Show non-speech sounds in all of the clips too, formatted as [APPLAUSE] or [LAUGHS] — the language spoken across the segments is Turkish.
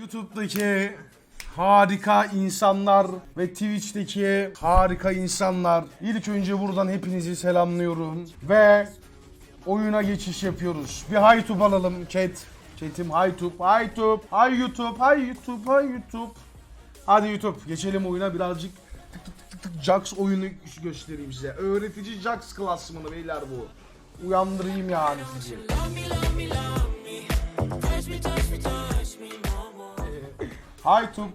YouTube'daki harika insanlar ve Twitch'teki harika insanlar. İlk önce buradan hepinizi selamlıyorum ve oyuna geçiş yapıyoruz. Bir tube alalım chat. Chat'im hi tube, hi YouTube, hi YouTube, hi YouTube. Hadi YouTube geçelim oyuna birazcık tık tık tık tık Jax oyunu göstereyim size. Öğretici Jax klasmanı beyler bu. Uyandırayım yani sizi. Haytub.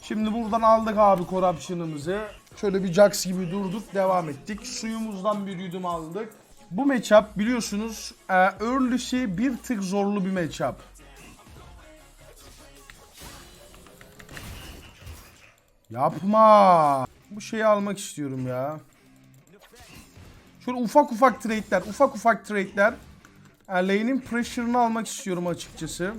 Şimdi buradan aldık abi corruption'ımızı. Şöyle bir Jax gibi durduk devam ettik. Suyumuzdan bir yudum aldık. Bu matchup biliyorsunuz e, early'si bir tık zorlu bir matchup. Yapma. Bu şeyi almak istiyorum ya. Şöyle ufak ufak trade'ler, ufak ufak trade'ler. E, lane'in pressure'ını almak istiyorum açıkçası.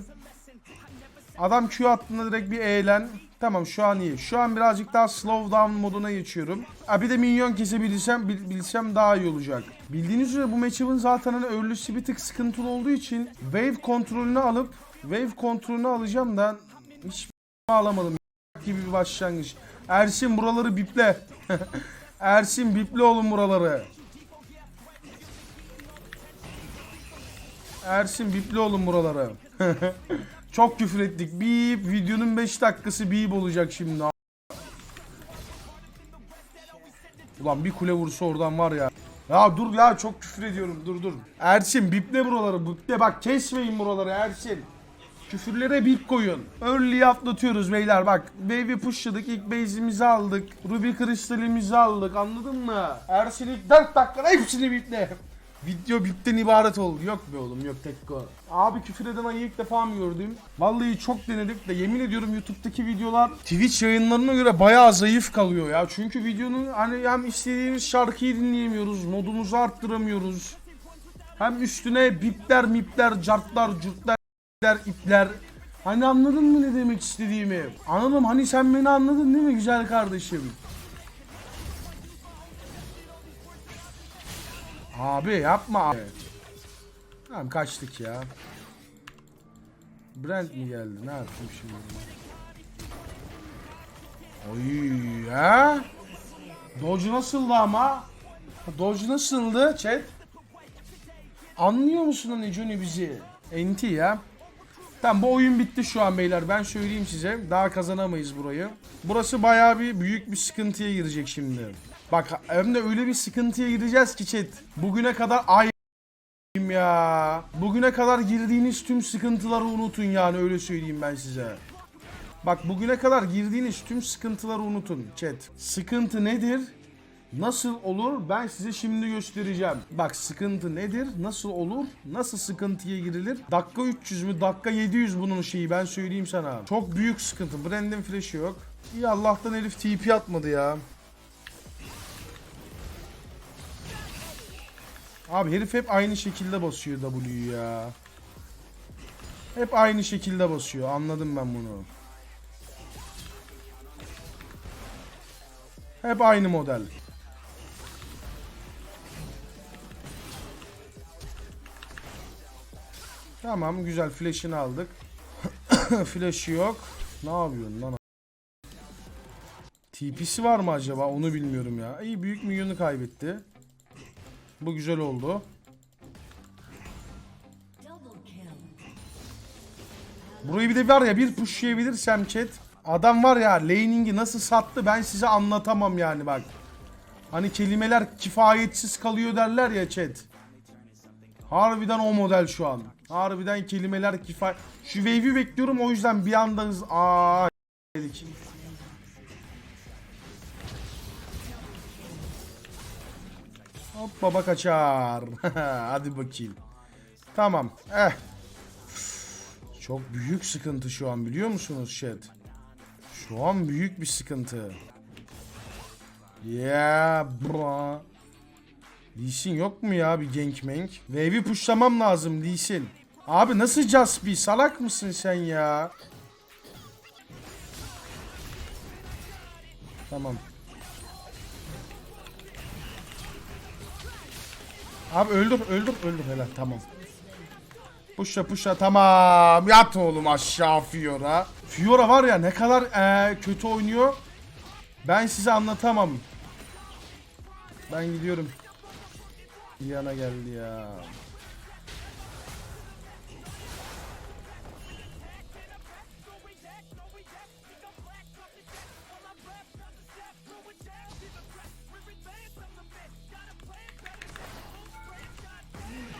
Adam Q attığında direkt bir eğlen. Tamam şu an iyi. Şu an birazcık daha slow down moduna geçiyorum. Ha bir de minyon kesebilsem bil- bilsem daha iyi olacak. Bildiğiniz üzere bu matchup'ın zaten hani early'si bir tık sıkıntılı olduğu için wave kontrolünü alıp wave kontrolünü alacağım da hiç [LAUGHS] alamadım [LAUGHS] gibi bir başlangıç. Ersin buraları biple. [LAUGHS] Ersin biple oğlum buraları. Ersin biple oğlum buraları. Çok küfür ettik. Bip videonun 5 dakikası bip olacak şimdi. Ulan bir kule vursa oradan var ya. Ya dur ya çok küfür ediyorum dur dur. Ersin biple buraları biple bak kesmeyin buraları Ersin. Küfürlere bip koyun. Early'yi atlatıyoruz beyler bak. Wave'i pushladık ilk base'imizi aldık. Ruby kristalimizi aldık anladın mı? Ersin ilk 4 dakikada hepsini biple. Video bipten ibaret oldu. Yok be oğlum yok tekko. Abi küfür eden ayı ilk defa mı gördüm? Vallahi çok denedik de yemin ediyorum YouTube'daki videolar Twitch yayınlarına göre bayağı zayıf kalıyor ya. Çünkü videonun hani hem istediğimiz şarkıyı dinleyemiyoruz, modumuzu arttıramıyoruz. Hem üstüne bipler, mipler, cartlar, curtlar, ipler. Hani anladın mı ne demek istediğimi? Anladım hani sen beni anladın değil mi güzel kardeşim? Abi yapma. Evet. Tamam kaçtık ya. Brent mi geldi? Ne yaptım şimdi? Oy ha? Dodge nasıldı ama? Dodge nasıldı chat? Anlıyor musun hani Johnny bizi? NT ya. Tamam bu oyun bitti şu an beyler. Ben söyleyeyim size. Daha kazanamayız burayı. Burası bayağı bir büyük bir sıkıntıya girecek şimdi. Bak hem de öyle bir sıkıntıya gireceğiz ki chat. Bugüne kadar ay ya. Bugüne kadar girdiğiniz tüm sıkıntıları unutun yani öyle söyleyeyim ben size. Bak bugüne kadar girdiğiniz tüm sıkıntıları unutun chat. Sıkıntı nedir? Nasıl olur? Ben size şimdi göstereceğim. Bak sıkıntı nedir? Nasıl olur? Nasıl sıkıntıya girilir? Dakika 300 mü? Dakika 700 bunun şeyi ben söyleyeyim sana. Çok büyük sıkıntı. Brandon flash'ı yok. İyi Allah'tan herif TP atmadı ya. Abi herif hep aynı şekilde basıyor W'yu ya. Hep aynı şekilde basıyor. Anladım ben bunu. Hep aynı model. Tamam güzel flash'ını aldık. [COUGHS] Flash'ı yok. Ne yapıyorsun lan? TP'si var mı acaba? Onu bilmiyorum ya. İyi büyük milyonu kaybetti. Bu güzel oldu. Burayı bir de var ya bir pushlayabilirsem chat. Adam var ya laning'i nasıl sattı ben size anlatamam yani bak. Hani kelimeler kifayetsiz kalıyor derler ya chat. Harbiden o model şu an. Harbiden kelimeler kifay... Şu wave'i bekliyorum o yüzden bir anda hız... Aa. Hop baba kaçar. [LAUGHS] Hadi bakayım. Tamam. Eh. Çok büyük sıkıntı şu an biliyor musunuz chat? Şu an büyük bir sıkıntı. Yeah bro. Lee Sin yok mu ya bir gank mank? Wave'i pushlamam lazım Lee Sin. Abi nasıl Jaspi? Salak mısın sen ya? Tamam. Abi öldür öldür öldür helal tamam. Puşa puşa tamam. Yat oğlum aşağı Fiora. Fiora var ya ne kadar eee, kötü oynuyor. Ben size anlatamam. Ben gidiyorum. Diana geldi ya.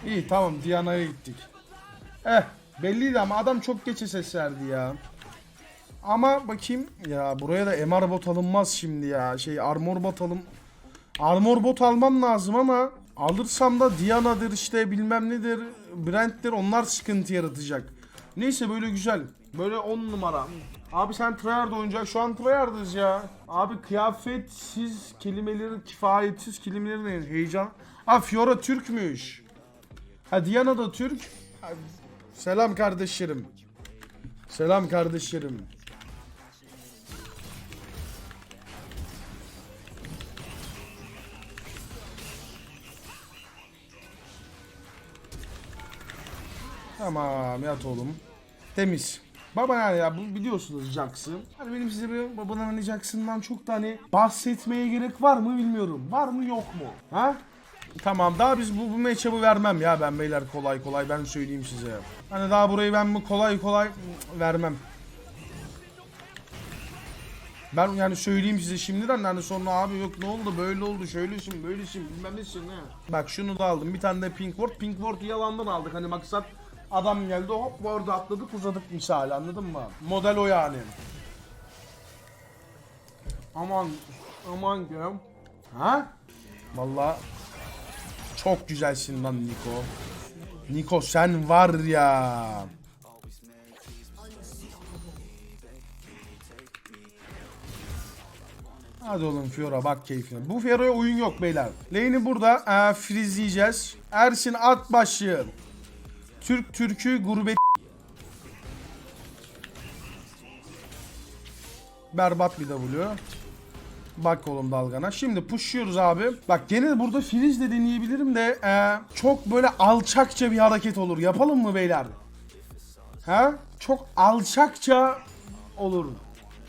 İyi tamam Diana'ya gittik. Eh belliydi ama adam çok geçe ses verdi ya. Ama bakayım ya buraya da MR bot alınmaz şimdi ya. Şey armor bot alım. Armor bot almam lazım ama alırsam da Diana'dır işte bilmem nedir Brent'tir onlar sıkıntı yaratacak. Neyse böyle güzel. Böyle 10 numara. Abi sen tryhard oynayacak. Şu an tryhard'ız ya. Abi kıyafetsiz kelimeleri, kifayetsiz kelimelerin heyecan. Ha Fiora Türkmüş. Ha Diana da Türk. Ha, Selam kardeşlerim. Selam kardeşlerim. Tamam yat oğlum. Temiz. Baba yani ya bu biliyorsunuz Jax'ı. Hani benim size bir babanın hani Jax'ından çok da hani bahsetmeye gerek var mı bilmiyorum. Var mı yok mu? Ha? Tamam daha biz bu, bu matchup'ı vermem ya ben beyler kolay kolay ben söyleyeyim size. Hani daha burayı ben bu kolay kolay vermem. Ben yani söyleyeyim size şimdiden hani sonra abi yok ne oldu böyle oldu şöylesin böylesin bilmem nesin ne. Bak şunu da aldım bir tane de pink ward. Pink ward'u yalandan aldık hani maksat adam geldi hop ward'u atladık uzadık misali anladın mı? Model o yani. Aman aman gem. Ha? Vallahi çok güzelsin lan Niko. Niko sen var ya. Hadi oğlum Fiora bak keyfine. Bu Fiora'ya oyun yok beyler. Lane'i burada e, freezleyeceğiz. Ersin at başı. Türk Türk'ü gurbet Berbat bir W. Bak oğlum dalgana. Şimdi pushluyoruz abi. Bak gene burada freeze de deneyebilirim de e, çok böyle alçakça bir hareket olur. Yapalım mı beyler? Ha? Çok alçakça olur.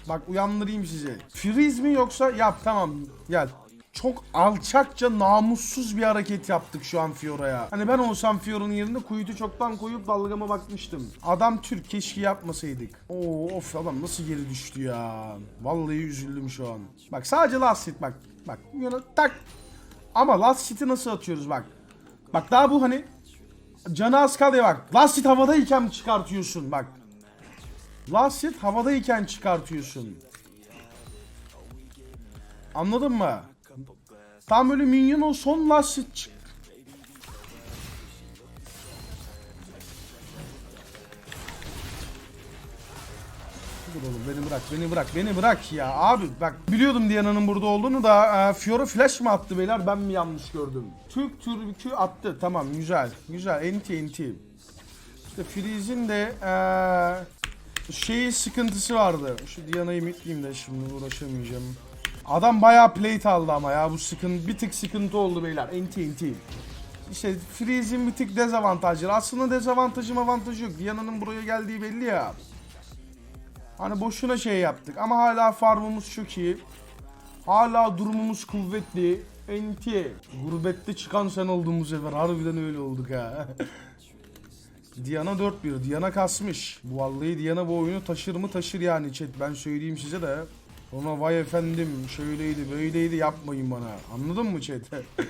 Bak uyandırayım sizi. Freeze mi yoksa yap tamam gel. Çok alçakça namussuz bir hareket yaptık şu an Fiora'ya. Hani ben olsam Fiora'nın yerinde kuyutu çoktan koyup dalgama bakmıştım. Adam Türk keşke yapmasaydık. Oo of adam nasıl geri düştü ya. Vallahi üzüldüm şu an. Bak sadece last hit bak. Bak yana tak. Ama last hit'i nasıl atıyoruz bak. Bak daha bu hani canı az kalıyor bak. Last hit havadayken çıkartıyorsun bak. Last hit havadayken çıkartıyorsun. Anladın mı? Tam öyle minyon o son last çık. Dur oğlum beni bırak beni bırak beni bırak ya abi bak biliyordum Diana'nın burada olduğunu da e, Fiora flash mı attı beyler ben mi yanlış gördüm? Türk türkü attı tamam güzel güzel NT NT. İşte Freeze'in de e, şeyi sıkıntısı vardı. Şu Diana'yı mitleyeyim de şimdi uğraşamayacağım. Adam bayağı plate aldı ama ya bu sıkıntı bir tık sıkıntı oldu beyler. NT NT. İşte Freeze'in bir tık dezavantajları. Aslında dezavantajım avantajı yok. Diana'nın buraya geldiği belli ya. Hani boşuna şey yaptık ama hala farmımız çok iyi. Hala durumumuz kuvvetli. NT. Gurbette çıkan sen oldun bu sefer. Harbiden öyle olduk ha. [LAUGHS] Diana 4-1. Diana kasmış. Bu vallahi Diana bu oyunu taşır mı taşır yani chat. Ben söyleyeyim size de. Ona vay efendim şöyleydi böyleydi yapmayın bana. Anladın mı chat?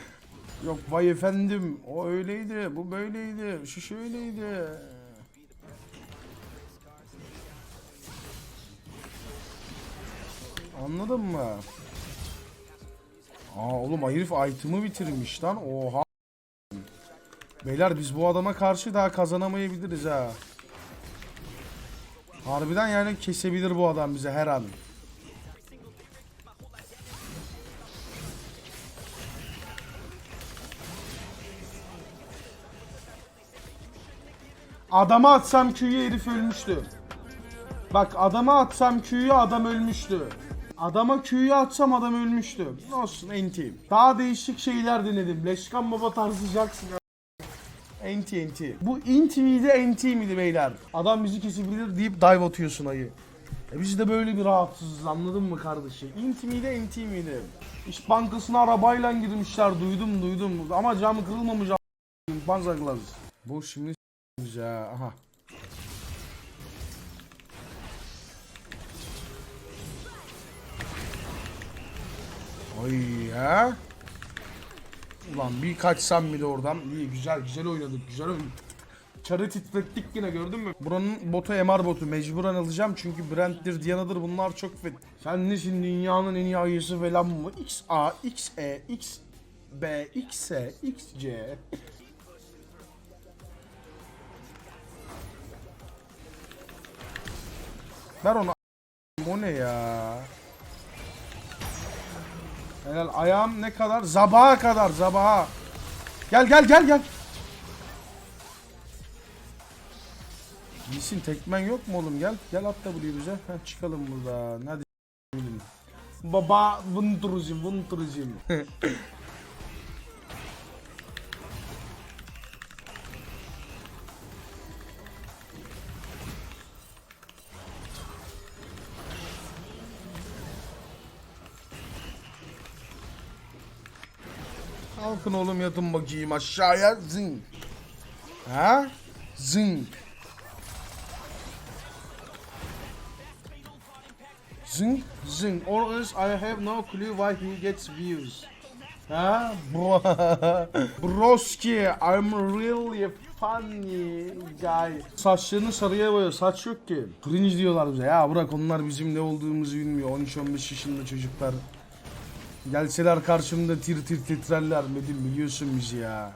[LAUGHS] Yok vay efendim o öyleydi bu böyleydi şu şöyleydi. Anladın mı? Aa oğlum herif item'ı bitirmiş lan. Oha. Beyler biz bu adama karşı daha kazanamayabiliriz ha. Harbiden yani kesebilir bu adam bize her an. Adama atsam Q'yu herif ölmüştü. Bak adama atsam Q'yu adam ölmüştü. Adama Q'yu atsam adam ölmüştü. Olsun NT. Daha değişik şeyler denedim. Leşkan baba tarzı Jackson. Enti enti. Bu inti miydi enti miydi beyler? Adam bizi kesebilir deyip dive atıyorsun ayı. E biz de böyle bir rahatsızız anladın mı kardeşim? İnti miydi enti miydi? İş bankasına arabayla girmişler duydum duydum. Ama cam kırılmamış a**. Panzerglas. Bu şimdi ya. Aha. Ay ya. Ulan bir kaçsam bir de oradan. İyi güzel güzel oynadık güzel oynadık. Çarı titrettik yine gördün mü? Buranın botu MR botu mecburen alacağım çünkü Brent'tir, Diana'dır bunlar çok fit. Sen nesin dünyanın en iyi ayısı falan mı? XA, XE, X B, XE, XC. Ver onu. O ne ya? Helal ayağım ne kadar? Zabaha kadar zabaha. Gel gel gel gel. Yisin tekmen yok mu oğlum gel. Gel at da buraya bize. Heh, çıkalım buradan. Hadi. Baba vunturucum vunturucum. [LAUGHS] Kalkın oğlum yatın bakayım aşağıya zing. Ha? Zing. Zing, zing. Or else I have no clue why he gets views. Ha? Bro. [LAUGHS] Broski, I'm really funny guy. Saçlarını sarıya boya, saç yok ki. Cringe diyorlar bize. Ya bırak onlar bizim ne olduğumuzu bilmiyor. 13-15 yaşında çocuklar. Gelseler karşımda tir tir titrerler Metin biliyorsun bizi ya.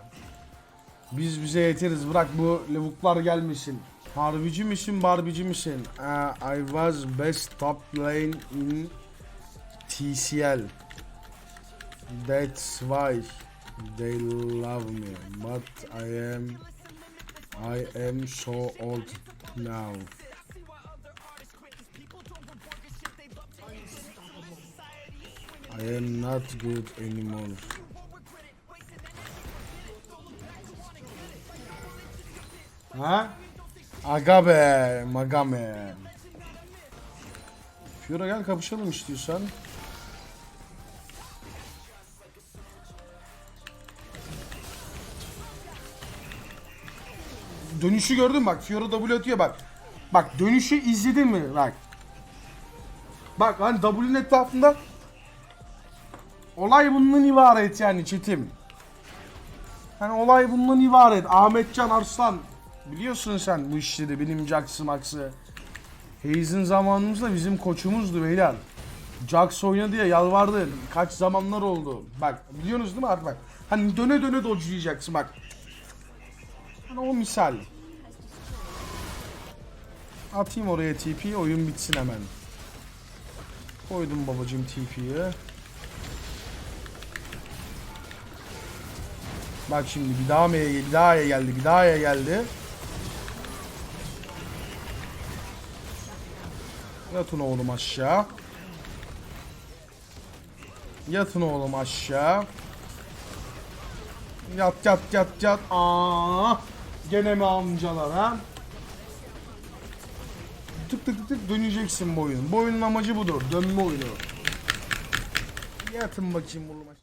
Biz bize yeteriz bırak bu lavuklar gelmesin. Harbici misin barbici misin? Uh, I was best top lane in TCL. That's why they love me. But I am I am so old now. I am not good anymore. Ha? Aga be, maga be. Fiora gel kapışalım istiyorsan. Dönüşü gördün bak Fiora W atıyor bak. Bak dönüşü izledin mi bak. Bak hani W'nin etrafında Olay bundan ibaret yani çetim. Hani olay bundan ibaret. Ahmetcan Arslan. Biliyorsun sen bu işleri bilimci aksı maksı. Hayes'in zamanımızda bizim koçumuzdu beyler. Jax oynadı ya yalvardı. Kaç zamanlar oldu. Bak biliyorsunuz değil mi artık bak. Hani döne döne dodge'layacaksın bak. Hani o misal. Atayım oraya TP oyun bitsin hemen. Koydum babacım TP'yi. Bak şimdi bir daha mı bir daha geldi bir daha geldi. Yatın oğlum aşağı. Yatın oğlum aşağı. Yat yat yat yat. Aa, gene mi amcalar ha? Tık tık tık tık döneceksin bu oyun. Bu oyunun amacı budur. Dönme oyunu. Yatın bakayım oğlum aşağı.